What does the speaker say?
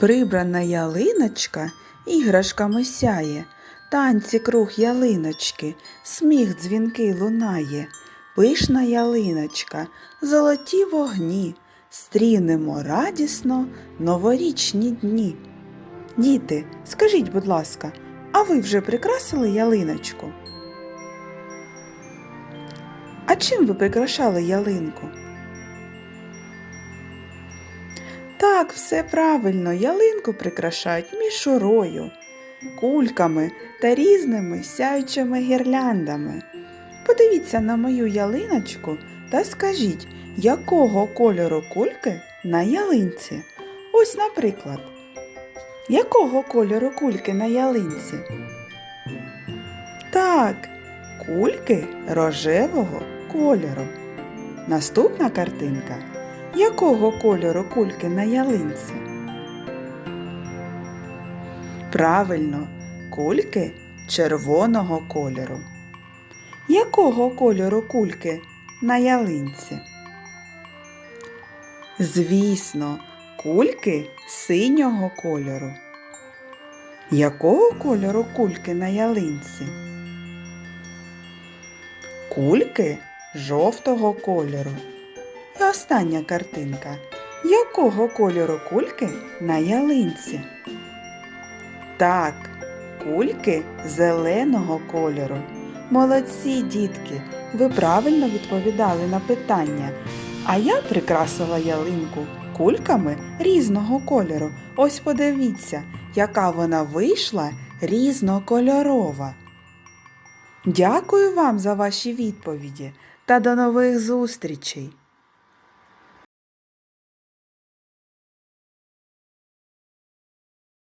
Прибрана ялиночка іграшками сяє, танці круг ялиночки, сміх дзвінкий лунає. Пишна ялиночка, золоті вогні, стрінемо радісно новорічні дні. Діти, скажіть, будь ласка, а ви вже прикрасили ялиночку? А чим ви прикрашали ялинку? Так, все правильно, ялинку прикрашають мішурою, кульками та різними сяючими гірляндами. Подивіться на мою ялиночку та скажіть, якого кольору кульки на ялинці? Ось, наприклад, якого кольору кульки на ялинці? Так, кульки рожевого кольору. Наступна картинка. Якого кольору кульки на ялинці? Правильно, кульки червоного кольору. Якого кольору кульки на ялинці? Звісно, кульки синього кольору. Якого кольору кульки на ялинці? Кульки жовтого кольору. І остання картинка. Якого кольору кульки на ялинці? Так, кульки зеленого кольору. Молодці, дітки, ви правильно відповідали на питання. А я прикрасила ялинку кульками різного кольору. Ось подивіться, яка вона вийшла різнокольорова. Дякую вам за ваші відповіді та до нових зустрічей!